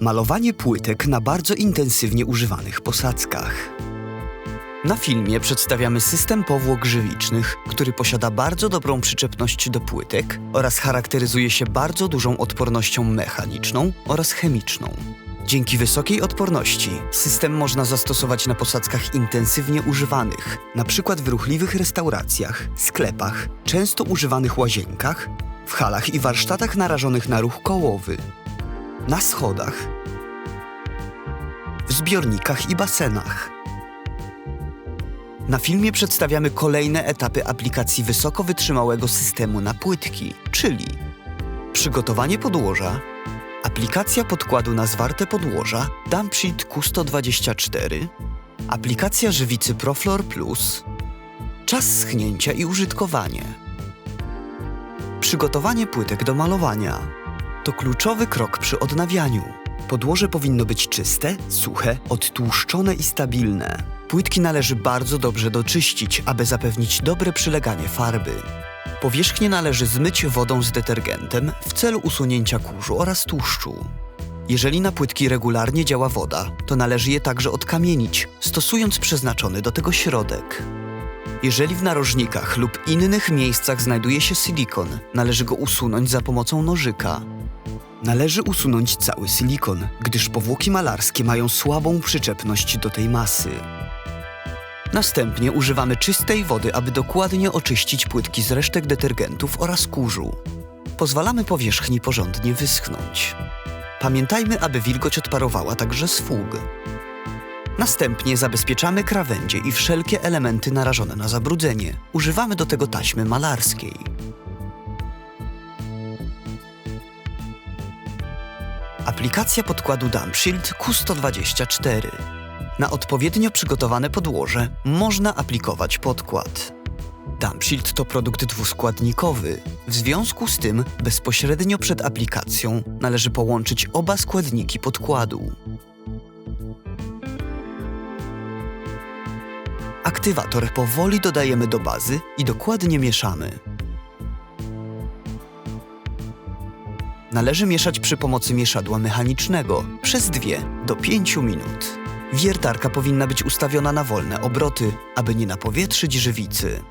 Malowanie płytek na bardzo intensywnie używanych posadzkach. Na filmie przedstawiamy system powłok żywicznych, który posiada bardzo dobrą przyczepność do płytek oraz charakteryzuje się bardzo dużą odpornością mechaniczną oraz chemiczną. Dzięki wysokiej odporności system można zastosować na posadzkach intensywnie używanych, np. w ruchliwych restauracjach, sklepach, często używanych łazienkach, w halach i warsztatach narażonych na ruch kołowy, na schodach, w zbiornikach i basenach. Na filmie przedstawiamy kolejne etapy aplikacji wysoko wytrzymałego systemu na płytki, czyli przygotowanie podłoża, aplikacja podkładu na zwarte podłoża Dumpsheet Q124, aplikacja żywicy Proflor Plus, czas schnięcia i użytkowanie. Przygotowanie płytek do malowania to kluczowy krok przy odnawianiu. Podłoże powinno być czyste, suche, odtłuszczone i stabilne. Płytki należy bardzo dobrze doczyścić, aby zapewnić dobre przyleganie farby. Powierzchnię należy zmyć wodą z detergentem w celu usunięcia kurzu oraz tłuszczu. Jeżeli na płytki regularnie działa woda, to należy je także odkamienić, stosując przeznaczony do tego środek. Jeżeli w narożnikach lub innych miejscach znajduje się silikon, należy go usunąć za pomocą nożyka. Należy usunąć cały silikon, gdyż powłoki malarskie mają słabą przyczepność do tej masy. Następnie używamy czystej wody, aby dokładnie oczyścić płytki z resztek detergentów oraz kurzu. Pozwalamy powierzchni porządnie wyschnąć. Pamiętajmy, aby wilgoć odparowała także z fug. Następnie zabezpieczamy krawędzie i wszelkie elementy narażone na zabrudzenie. Używamy do tego taśmy malarskiej. Aplikacja podkładu Dumpshield Q124. Na odpowiednio przygotowane podłoże można aplikować podkład. Dumpshield to produkt dwuskładnikowy. W związku z tym bezpośrednio przed aplikacją należy połączyć oba składniki podkładu. Aktywator powoli dodajemy do bazy i dokładnie mieszamy. Należy mieszać przy pomocy mieszadła mechanicznego przez 2 do 5 minut. Wiertarka powinna być ustawiona na wolne obroty, aby nie napowietrzyć żywicy.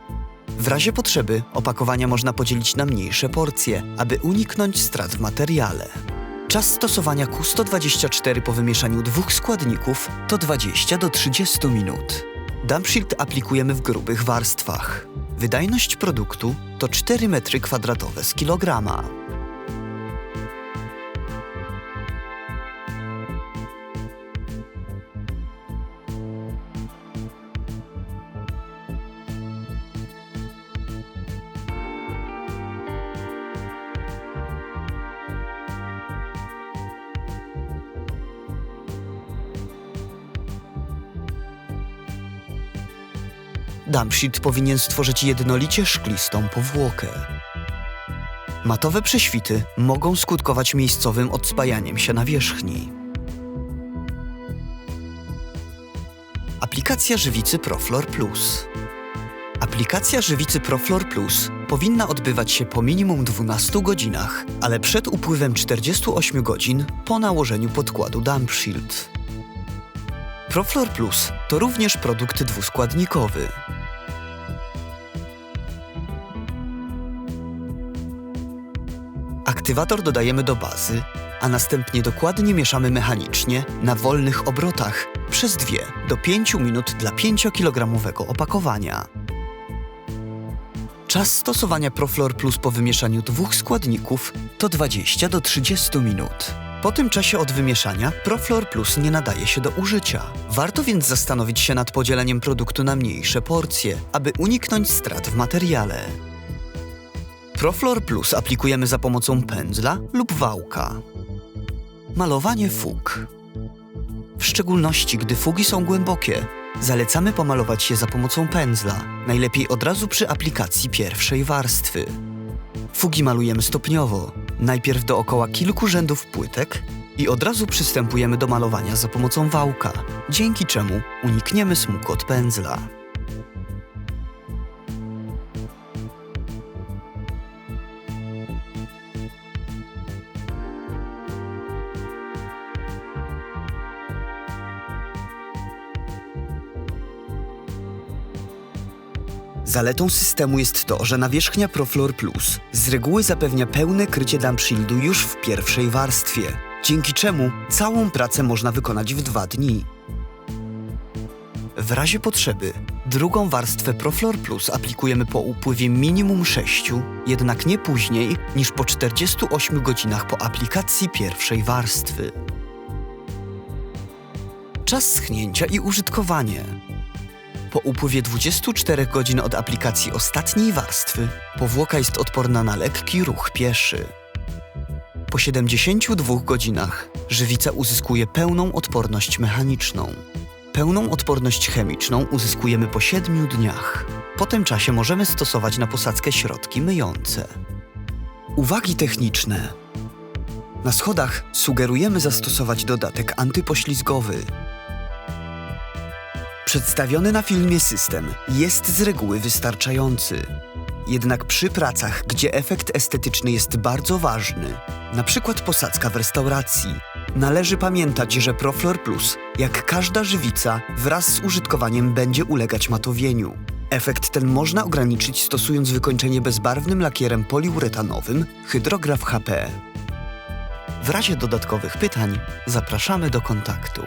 W razie potrzeby opakowania można podzielić na mniejsze porcje, aby uniknąć strat w materiale. Czas stosowania Q124 po wymieszaniu dwóch składników to 20 do 30 minut. Dumpshield aplikujemy w grubych warstwach. Wydajność produktu to 4 m2 z kilograma. Dumpsheet powinien stworzyć jednolicie szklistą powłokę. Matowe prześwity mogą skutkować miejscowym odspajaniem się nawierzchni. Aplikacja żywicy Proflor Plus. Aplikacja żywicy Proflor Plus powinna odbywać się po minimum 12 godzinach, ale przed upływem 48 godzin po nałożeniu podkładu Dumpshield. Proflor Plus to również produkt dwuskładnikowy. Aktywator dodajemy do bazy, a następnie dokładnie mieszamy mechanicznie na wolnych obrotach przez 2 do 5 minut dla 5-kilogramowego opakowania. Czas stosowania Proflor Plus po wymieszaniu dwóch składników to 20 do 30 minut. Po tym czasie od wymieszania Proflor Plus nie nadaje się do użycia. Warto więc zastanowić się nad podzieleniem produktu na mniejsze porcje, aby uniknąć strat w materiale. Proflor Plus aplikujemy za pomocą pędzla lub wałka. Malowanie fug. W szczególności, gdy fugi są głębokie, zalecamy pomalować je za pomocą pędzla, najlepiej od razu przy aplikacji pierwszej warstwy. Fugi malujemy stopniowo, najpierw dookoła kilku rzędów płytek i od razu przystępujemy do malowania za pomocą wałka, dzięki czemu unikniemy smug od pędzla. Zaletą systemu jest to, że nawierzchnia Proflor Plus z reguły zapewnia pełne krycie damp shieldu już w pierwszej warstwie, dzięki czemu całą pracę można wykonać w dwa dni. W razie potrzeby drugą warstwę Proflor Plus aplikujemy po upływie minimum 6, jednak nie później niż po 48 godzinach po aplikacji pierwszej warstwy. Czas schnięcia i użytkowanie. Po upływie 24 godzin od aplikacji ostatniej warstwy powłoka jest odporna na lekki ruch pieszy. Po 72 godzinach żywica uzyskuje pełną odporność mechaniczną. Pełną odporność chemiczną uzyskujemy po 7 dniach. Po tym czasie możemy stosować na posadzkę środki myjące. Uwagi techniczne. Na schodach sugerujemy zastosować dodatek antypoślizgowy. Przedstawiony na filmie system jest z reguły wystarczający. Jednak przy pracach, gdzie efekt estetyczny jest bardzo ważny, przykład posadzka w restauracji, należy pamiętać, że Proflor Plus, jak każda żywica, wraz z użytkowaniem będzie ulegać matowieniu. Efekt ten można ograniczyć stosując wykończenie bezbarwnym lakierem poliuretanowym Hydrograf HP. W razie dodatkowych pytań zapraszamy do kontaktu.